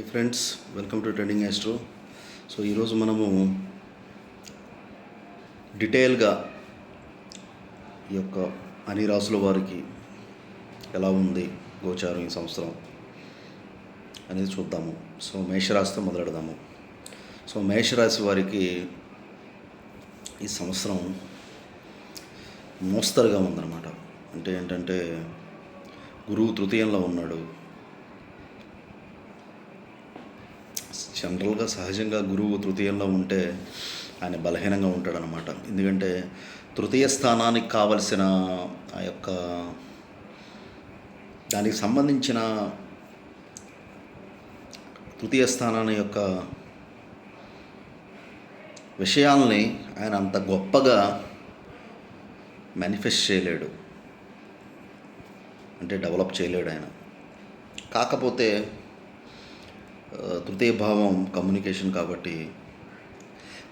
Hey friends welcome to trending astro so ఈరోజు మనము డీటెయిల్గా ఈ యొక్క అన్ని రాసుల వారికి ఎలా ఉంది గోచారం ఈ సంవత్సరం అనేది చూద్దాము. సో మేషరాశితో మొదలెడదాము. సో మేషరాశి వారికి ఈ సంవత్సరం మోస్తరుగా ఉందన్నమాట. అంటే ఏంటంటే గురువు తృతీయంలో ఉన్నాడు. జనరల్గా సహజంగా గురువు తృతీయంలో ఉంటే ఆయన బలహీనంగా ఉంటాడనమాట ఎందుకంటే తృతీయ స్థానానికి కావలసిన ఆ యొక్క దానికి సంబంధించిన తృతీయ స్థానాన్ని యొక్క విషయాల్ని ఆయన అంత గొప్పగా మేనిఫెస్ట్ చేయలేడు. అంటే డెవలప్ చేయలేడు ఆయన. కాకపోతే తృతీయ భావం కమ్యూనికేషన్ కాబట్టి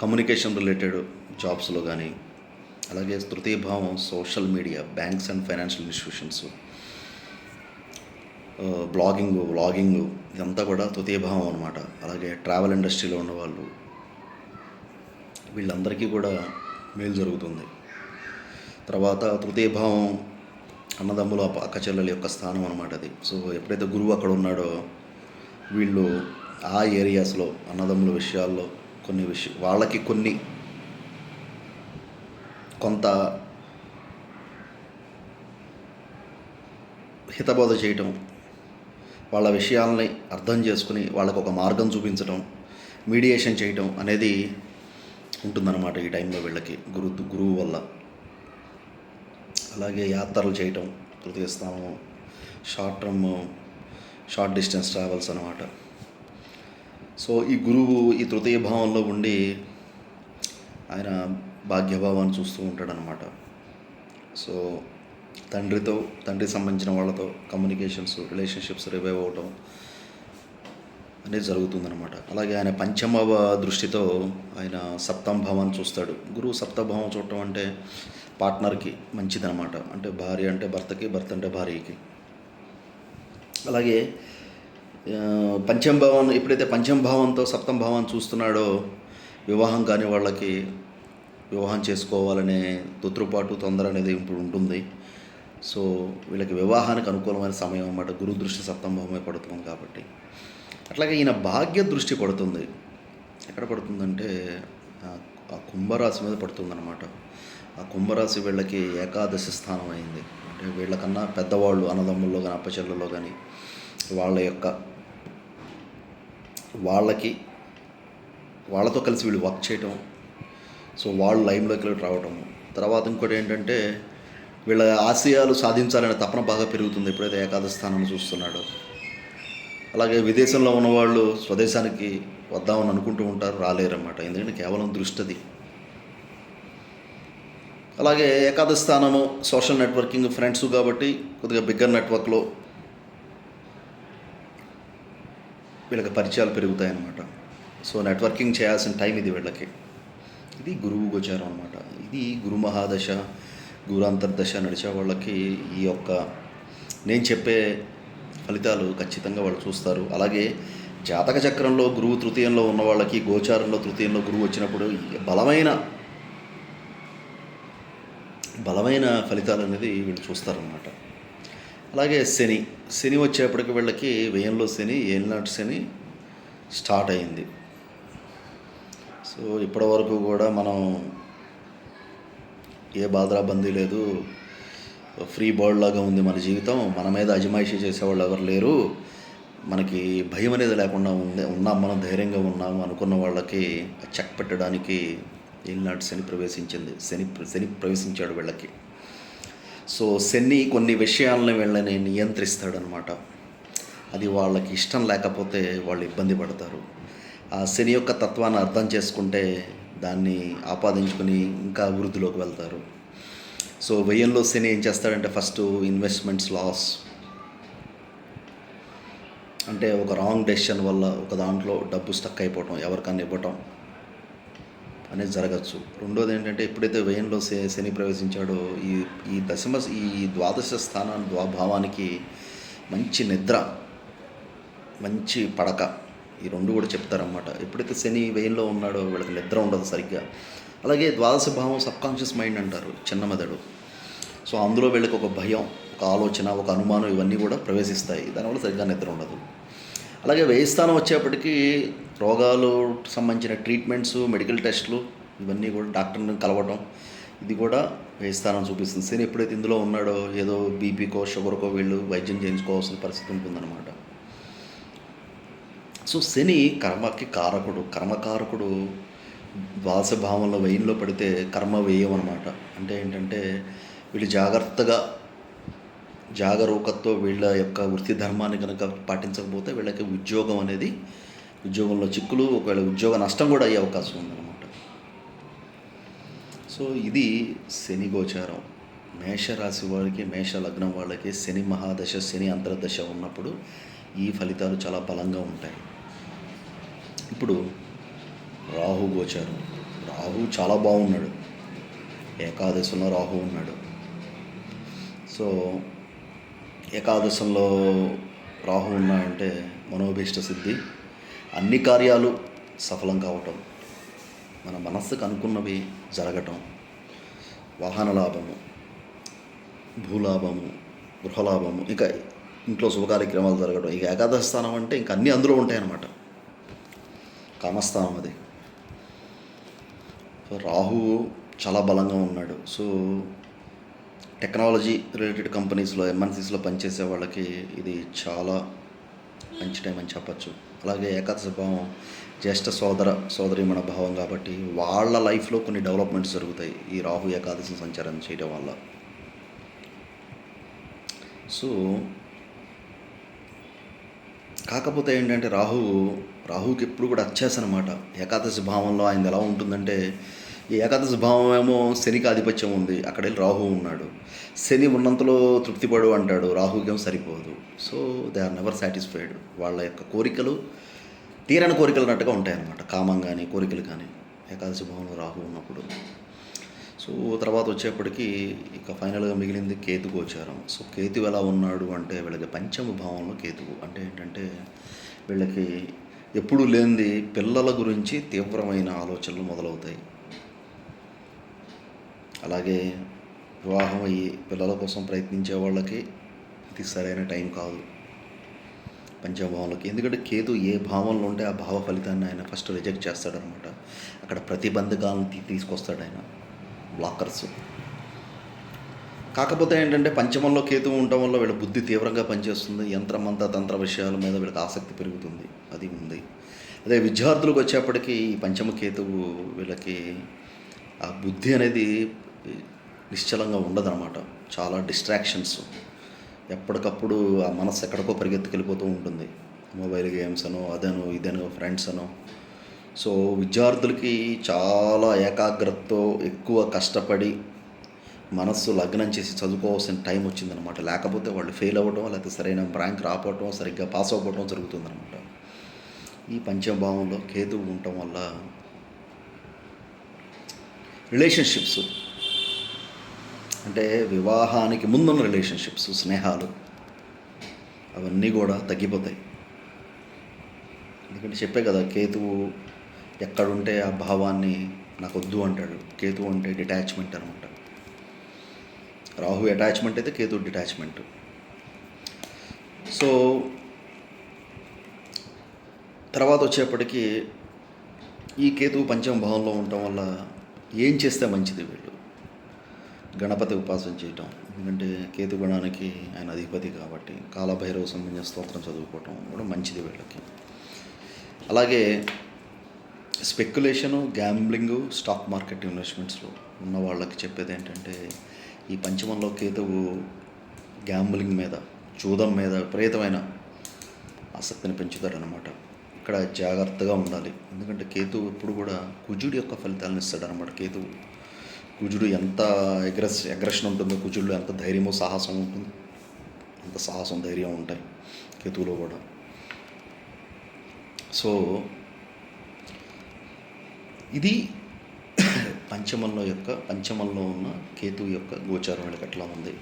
కమ్యూనికేషన్ రిలేటెడ్ జాబ్స్లో కానీ అలాగే తృతీయ భావం social media banks and financial institutions blogging vlogging ఇదంతా కూడా తృతీయ భావం అనమాట అలాగే ట్రావెల్ ఇండస్ట్రీలో ఉన్నవాళ్ళు వీళ్ళందరికీ కూడా మేలు జరుగుతుంది. తర్వాత తృతీయ భావం అన్నదమ్ముల అక్క చెల్లెల యొక్క స్థానం అనమాట అది. సో ఎప్పుడైతే గురువు అక్కడ ఉన్నాడో వీళ్ళు ఆ ఏరియాస్లో అన్నదమ్ముల విషయాల్లో కొన్ని విషయ వాళ్ళకి కొన్ని కొంత హితబోధ చేయటం వాళ్ళ విషయాలని అర్థం చేసుకుని వాళ్ళకు ఒక మార్గం చూపించడం మీడియేషన్ చేయటం అనేది ఉంటుందన్నమాట ఈ టైంలో వీళ్ళకి గురు గురువు వల్ల. అలాగే యాత్రలు చేయటం తృతీయ స్థానం short term short distance travels అనమాట సో ఈ గురువు ఈ తృతీయ భావంలో ఉండి ఆయన భాగ్యభావాన్ని చూస్తూ ఉంటాడనమాట సో తండ్రితో తండ్రికి సంబంధించిన వాళ్ళతో కమ్యూనికేషన్స్ రిలేషన్షిప్స్ రివైవ్ అవటం అనేది జరుగుతుందనమాట అలాగే ఆయన పంచమ దృష్టితో ఆయన సప్తమ భావాన్ని చూస్తాడు. గురువు సప్తభావం చూడటం అంటే పార్ట్నర్కి మంచిదనమాట అంటే భార్య అంటే భర్తకి భర్త అంటే భార్యకి. అలాగే ఆ, పంచమ భావం ఎప్పుడైతే పంచమ భావంతో సప్తమ భావాన్ని చూస్తున్నాడో వివాహం కాని వాళ్ళకి వివాహం చేసుకోవాలనే తొత్రుపాటు తొందర అనేది ఇప్పుడు ఉంటుంది. సో వీళ్ళకి వివాహానికి అనుకూలమైన సమయం అన్నమాట. గురు దృష్టి సప్తమ భావమే పడుతుంది కాబట్టి. అట్లాగే ఈయన భాగ్య దృష్టి పడుతుంది. ఎక్కడ పడుతుందంటే ఆ- ఆ కుంభరాశి మీద పడుతుందన్నమాట. ఆ కుంభరాశి వీళ్ళకి ఏకాదశి స్థానం అయింది. అంటే వీళ్ళకన్నా పెద్దవాళ్ళు అన్నదమ్ముల్లో కానీ అప్పచెల్లలో కానీ వాళ్ళ యొక్క వాళ్ళకి వాళ్ళతో కలిసి వీళ్ళు వర్క్ చేయటం సో వాళ్ళు లైన్లోకి రావటం. తర్వాత ఇంకోటి ఏంటంటే వీళ్ళ ఆశయాలు సాధించాలనే తపన బాగా పెరుగుతుంది ఎప్పుడైతే ఏకాదశ స్థానాన్ని చూస్తున్నాడో. అలాగే విదేశంలో ఉన్నవాళ్ళు స్వదేశానికి వద్దామని అనుకుంటూ ఉంటారు రాలేరన్నమాట. ఎందుకంటే కేవలం దృష్టిది. అలాగే ఏకాదశ స్థానము సోషల్ నెట్వర్కింగ్ ఫ్రెండ్స్ కాబట్టి కొద్దిగా బిగ్గర్ నెట్వర్క్లో వీళ్ళకి పరిచయాలు పెరుగుతాయన్నమాట. సో నెట్వర్కింగ్ చేయాల్సిన టైం ఇది వీళ్ళకి. ఇది గురువు గోచారం అనమాట ఇది గురు మహాదశ గురాంతర్దశ నడిచే వాళ్ళకి ఈ యొక్క నేను చెప్పే ఫలితాలు ఖచ్చితంగా వాళ్ళు చూస్తారు. అలాగే జాతక చక్రంలో గురువు తృతీయంలో ఉన్న వాళ్ళకి గోచారంలో తృతీయంలో గురువు వచ్చినప్పుడు బలమైన బలమైన ఫలితాలు అనేది వీళ్ళు చూస్తారన్నమాట. అలాగే శని శని వచ్చేప్పటికి వీళ్ళకి వ్యయంలో శని ఏలినాటి శని స్టార్ట్ అయింది. సో ఇప్పటి వరకు కూడా మనం ఏ బాధరాబందీ లేదు. ఫ్రీ బర్డ్ లాగా ఉంది మన జీవితం. మన మీద అజమాయిషీ చేసేవాళ్ళు ఎవరు లేరు. మనకి భయం అనేది లేకుండా ఉంది ఉన్నాం మనం ధైర్యంగా ఉన్నాము అనుకున్న వాళ్ళకి చెక్ పెట్టడానికి ఏలినాటి శని ప్రవేశించింది. శని శని ప్రవేశించాడు వీళ్ళకి. సో శని కొన్ని విషయాలను వీళ్ళని నియంత్రిస్తాడనమాట. అది వాళ్ళకి ఇష్టం లేకపోతే వాళ్ళు ఇబ్బంది పడతారు. ఆ శని యొక్క తత్వాన్ని అర్థం చేసుకుంటే దాన్ని ఆపాదించుకొని ఇంకా అభివృద్ధిలోకి వెళ్తారు. సో వెయ్యంలో శని ఏం చేస్తాడంటే ఫస్ట్ ఇన్వెస్ట్మెంట్స్ లాస్. అంటే ఒక రాంగ్ డెసిషన్ వల్ల ఒక దాంట్లో డబ్బు స్టక్ అయిపోవటం ఎవరికన్నా ఇవ్వటం. అనేది జరగచ్చు. రెండోది ఏంటంటే ఎప్పుడైతే వ్యయంలో శని ప్రవేశించాడో ఈ ఈ దశమ ఈ ద్వాదశ స్థానాన్ని ద్వాభావానికి మంచి నిద్ర మంచి పడక ఈ రెండు కూడా చెప్తారన్నమాట. ఎప్పుడైతే శని వేయంలో ఉన్నాడో వీళ్ళకి నిద్ర ఉండదు సరిగ్గా. అలాగే ద్వాదశ భావం సబ్కాన్షియస్ మైండ్ అంటారు చిన్న మెదడు. సో అందులో వీళ్ళకి ఒక భయం ఒక ఆలోచన ఒక అనుమానం ఇవన్నీ కూడా ప్రవేశిస్తాయి. దానివల్ల సరిగ్గా నిద్ర ఉండదు. అలాగే వ్యయ స్థానం వచ్చేప్పటికీ రోగాలు సంబంధించిన ట్రీట్మెంట్స్ మెడికల్ టెస్టులు ఇవన్నీ కూడా డాక్టర్ని కలవటం ఇది కూడా వేయి స్థానం చూపిస్తుంది. శని ఎప్పుడైతే ఇందులో ఉన్నాడో ఏదో బీపీకో షుగర్కో వీళ్ళు వైద్యం చేయించుకోవాల్సిన పరిస్థితి ఉంటుందన్నమాట. సో శని కర్మకి కారకుడు కర్మకారకుడు ద్వాస భావంలో వెయిన్లో పడితే కర్మ వేయం అనమాట అంటే ఏంటంటే వీళ్ళు జాగ్రత్తగా జాగరూకతతో వీళ్ళ యొక్క వృత్తి ధర్మాన్ని కనుక పాటించకపోతే వీళ్ళకి ఉద్యోగం అనేది ఉద్యోగంలో చిక్కులు ఒకవేళ ఉద్యోగ నష్టం కూడా అయ్యే అవకాశం ఉందన్నమాట. సో ఇది శని గోచారం. మేషరాశి వాళ్ళకి మేష లగ్నం వాళ్ళకి శని మహాదశ శని అంతర్దశ ఉన్నప్పుడు ఈ ఫలితాలు చాలా బలంగా ఉంటాయి. ఇప్పుడు రాహు గోచారం. రాహు చాలా బాగున్నాడు. ఏకాదశిలో రాహు ఉన్నాడు. సో ఏకాదశంలో రాహు ఉన్నాయంటే మనోభీష్ట సిద్ధి. అన్ని కార్యాలు సఫలం కావటం మన మనస్సుకు అనుకున్నవి జరగటం వాహన లాభము భూలాభము గృహలాభము ఇంకా ఇంట్లో శుభకార్యక్రమాలు జరగడం ఇక ఏకాదశ స్థానం అంటే ఇంకా అన్నీ అందులో ఉంటాయన్నమాట. కామస్థానం అది. రాహు చాలా బలంగా ఉన్నాడు. సో టెక్నాలజీ రిలేటెడ్ కంపెనీస్లో ఎంఎన్సీస్లో పనిచేసే వాళ్ళకి ఇది చాలా మంచి టైం అని చెప్పచ్చు. అలాగే ఏకాదశ భావం జ్యేష్ఠ సోదర సోదరిమణ భావం కాబట్టి వాళ్ళ లైఫ్లో కొన్ని డెవలప్మెంట్స్ జరుగుతాయి ఈ రాహు ఏకాదశి సంచారం చేయడం వల్ల. సో కాకపోతే ఏంటంటే రాహు రాహుకి ఎప్పుడు కూడా అత్యాస ఏకాదశి భావంలో ఆయన ఎలా ఉంటుందంటే ఈ ఏకాదశి భావం ఏమో శనికి ఆధిపత్యం ఉంది. అక్కడ వెళ్ళి రాహు ఉన్నాడు. శని ఉన్నంతలో తృప్తిపడు అంటాడు. రాహుకేమో సరిపోదు. So they are never satisfied వాళ్ళ యొక్క కోరికలు తీరని కోరికలు అన్నట్టుగా ఉంటాయన్నమాట. కామం కానీ కోరికలు కానీ ఏకాదశి భావంలో రాహు ఉన్నప్పుడు. సో తర్వాత వచ్చేప్పటికి ఇక ఫైనల్గా మిగిలింది కేతు గోచారం. సో కేతు ఎలా ఉన్నాడు అంటే వీళ్ళకి పంచమ భావంలో కేతువు. అంటే ఏంటంటే వీళ్ళకి ఎప్పుడు లేనిది పిల్లల గురించి తీవ్రమైన ఆలోచనలు మొదలవుతాయి. అలాగే వివాహం అయ్యి పిల్లల కోసం ప్రయత్నించే వాళ్ళకి ఇది సరైన టైం కాదు పంచభావంలోకి. ఎందుకంటే కేతు ఏ భావంలో ఉంటే ఆ భావ ఫలితాన్ని ఆయన ఫస్ట్ రిజెక్ట్ చేస్తాడనమాట. అక్కడ ప్రతిబంధకాలను తీసుకొస్తాడు ఆయన. బ్లాకర్స్. కాకపోతే ఏంటంటే పంచమంలో కేతు ఉండటం వల్ల వీళ్ళ బుద్ధి తీవ్రంగా పనిచేస్తుంది. యంత్రమంత తంత్ర విషయాల మీద వీళ్ళకి ఆసక్తి పెరుగుతుంది. అది ఉంది. అదే విద్యార్థులకు వచ్చేప్పటికీ ఈ పంచమ కేతువు వీళ్ళకి ఆ బుద్ధి అనేది నిశ్చలంగా ఉండదన్నమాట. చాలా డిస్ట్రాక్షన్స్ ఎప్పటికప్పుడు ఆ మనసు ఎక్కడికో పరిగెత్తుకెళ్ళిపోతూ ఉంటుంది. మొబైల్ గేమ్స్ అనో అదనో ఇదనో ఫ్రెండ్స్ అనో. సో విద్యార్థులకి చాలా ఏకాగ్రతతో ఎక్కువ కష్టపడి మనస్సు లగ్నం చేసి చదువుకోవాల్సిన టైం వచ్చిందనమాట లేకపోతే వాళ్ళు ఫెయిల్ అవ్వడం లేకపోతే సరైన ర్యాంక్ రాకపోవటం సరిగ్గా పాస్ అవ్వడం జరుగుతుందనమాట ఈ పంచభావంలో కేతువు ఉండటం వల్ల రిలేషన్షిప్స్ అంటే వివాహానికి ముందున్న రిలేషన్షిప్స్ స్నేహాలు అవన్నీ కూడా తగ్గిపోతాయి. ఎందుకంటే చెప్పే కదా కేతువు ఎక్కడుంటే ఆ భావాన్ని నాకు వద్దు అంటాడు. కేతువు అంటే డిటాచ్మెంట్ అనమాట రాహు అటాచ్మెంట్ అయితే కేతు డిటాచ్మెంట్ సో తర్వాత వచ్చేప్పటికి ఈ కేతువు పంచమ భావంలో ఉండటం వల్ల ఏం చేస్తే మంచిది వీళ్ళు? గణపతి ఉపాసన చేయటం ఎందుకంటే కేతు గణానికి ఆయన అధిపతి కాబట్టి కాలభైరవ సంబంధించిన స్తోత్రం చదువుకోవటం కూడా మంచిది వీళ్ళకి. అలాగే స్పెక్యులేషను గ్యాంబ్లింగ్ స్టాక్ మార్కెట్ ఇన్వెస్ట్మెంట్స్లో ఉన్న వాళ్ళకి చెప్పేది ఏంటంటే ఈ పంచమంలో కేతువు గ్యాంబ్లింగ్ మీద చూదం మీద విపరీతమైన ఆసక్తిని పెంచుతాడనమాట ఇక్కడ జాగ్రత్తగా ఉండాలి. ఎందుకంటే కేతు ఎప్పుడు కూడా కుజుడి యొక్క ఫలితాలను ఇస్తాడనమాట కేతువు కుజుడు ఎంత అగ్రెస్ అగ్రెషన్ ఉంటుందో కుజుడులో ఎంత ధైర్యమో సాహసం ఉంటుంది. అంత సాహసం ధైర్యం ఉంటాయి కేతువులో కూడా. సో ఇది పంచమంలో యొక్క పంచమంలో ఉన్న కేతువు యొక్క గోచారం వీళ్ళకి ఎట్లా ఉంది?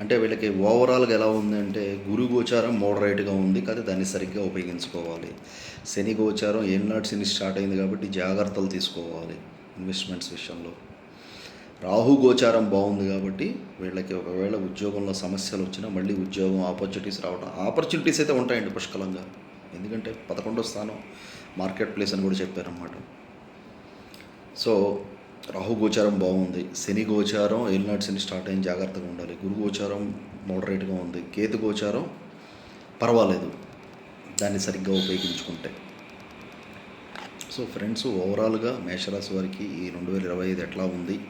అంటే వీళ్ళకి ఓవరాల్గా ఎలా ఉంది అంటే గురు గోచారం మోడరేట్గా ఉంది కానీ దాన్ని సరిగ్గా ఉపయోగించుకోవాలి. శని గోచారం ఏనాటి శని స్టార్ట్ అయింది కాబట్టి జాగ్రత్తలు తీసుకోవాలి ఇన్వెస్ట్మెంట్స్ విషయంలో. రాహు గోచారం బాగుంది కాబట్టి వీళ్ళకి ఒకవేళ ఉద్యోగంలో సమస్యలు వచ్చినా మళ్ళీ ఉద్యోగం ఆపర్చునిటీస్ రావడం ఆపర్చునిటీస్ అయితే ఉంటాయండి పుష్కలంగా. ఎందుకంటే పదకొండో స్థానం మార్కెట్ ప్లేస్ అని కూడా చెప్పారన్నమాట. సో రాహు గోచారం బాగుంది. శని గోచారం ఏలినాటి శని స్టార్ట్ అయిన జాగ్రత్తగా ఉండాలి. గురు గోచారం మోడరేట్గా ఉంది. కేతు గోచారం పర్వాలేదు. దాన్ని సరిగ్గా ఉపయోగించుకుంటే. సో ఫ్రెండ్స్ ఓవరాల్గా మేషరాశి వారికి ఈ రెండు వేల ఇరవై ఐదు ఎట్లా ఉంది?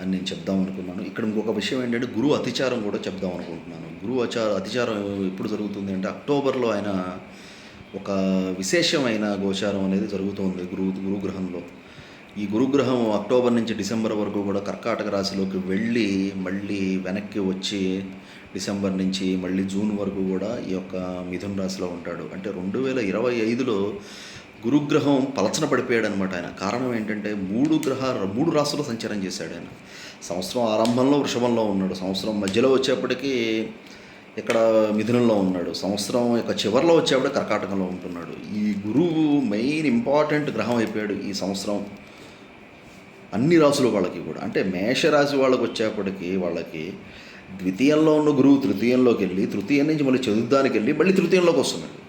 అని నేను చెప్దాం అనుకున్నాను. ఇక్కడ ఇంకొక విషయం ఏంటంటే గురువు అతిచారం కూడా చెప్దాం అనుకుంటున్నాను. గురువు అచార అతిచారం ఎప్పుడు జరుగుతుంది అంటే అక్టోబర్లో ఆయన ఒక విశేషమైన గోచారం అనేది జరుగుతుంది గురువు గురుగ్రహంలో. ఈ గురుగ్రహం అక్టోబర్ నుంచి డిసెంబర్ వరకు కూడా కర్కాటక రాశిలోకి వెళ్ళి మళ్ళీ వెనక్కి వచ్చి డిసెంబర్ నుంచి మళ్ళీ జూన్ వరకు కూడా ఈ యొక్క మిథున్ రాశిలో ఉంటాడు. అంటే రెండు వేల ఇరవై ఐదులో గురుగ్రహం పలచన పడిపోయాడు అనమాట ఆయన. కారణం ఏంటంటే మూడు గ్రహ మూడు రాశులు సంచారం చేశాడు ఆయన. సంవత్సరం ఆరంభంలో వృషభంలో ఉన్నాడు. సంవత్సరం మధ్యలో వచ్చేప్పటికీ ఇక్కడ మిథునంలో ఉన్నాడు. సంవత్సరం యొక్క చివరిలో వచ్చేప్పుడు కర్కాటకంలో ఉంటున్నాడు. ఈ గురువు మెయిన్ ఇంపార్టెంట్ గ్రహం అయిపోయాడు ఈ సంవత్సరం. అన్ని రాసులు వాళ్ళకి కూడా. అంటే మేషరాశి వాళ్ళకి వచ్చేప్పటికి వాళ్ళకి ద్వితీయంలో ఉన్న గురువు తృతీయంలోకి వెళ్ళి తృతీయం నుంచి మళ్ళీ చతుర్థానికి వెళ్ళి మళ్ళీ తృతీయంలోకి వస్తున్నాడు.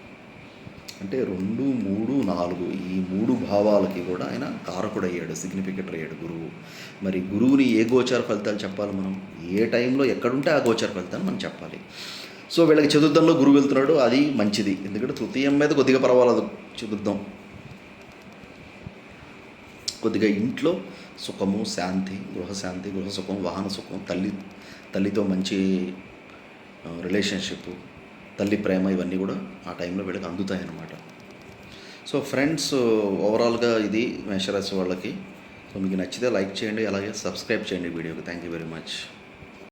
అంటే రెండు మూడు నాలుగు ఈ మూడు భావాలకి కూడా ఆయన కారకుడయ్యాడు సిగ్నిఫికెటర్ అయ్యాడు గురువు. మరి గురువుని ఏ గోచార ఫలితాలు చెప్పాలి మనం? ఏ టైంలో ఎక్కడుంటే ఆ గోచార ఫలితాలు మనం చెప్పాలి. సో వీళ్ళకి చతుర్థంలో గురువు వెళ్తున్నాడు అది మంచిది. ఎందుకంటే తృతీయం మీద కొద్దిగా పర్వాలేదు చతుర్థం. కొద్దిగా ఇంట్లో సుఖము శాంతి గృహశాంతి గృహ సుఖం వాహన సుఖం తల్లి తల్లితో మంచి రిలేషన్షిప్ తల్లి ప్రేమ ఇవన్నీ కూడా ఆ టైంలో వీళ్ళకి అందుతాయి అన్నమాట సో ఫ్రెండ్స్ ఓవరాల్గా ఇది మేషరాశి వాళ్ళకి. సో మీకు నచ్చితే లైక్ చేయండి అలాగే సబ్స్క్రైబ్ చేయండి వీడియోకి. Thank you very much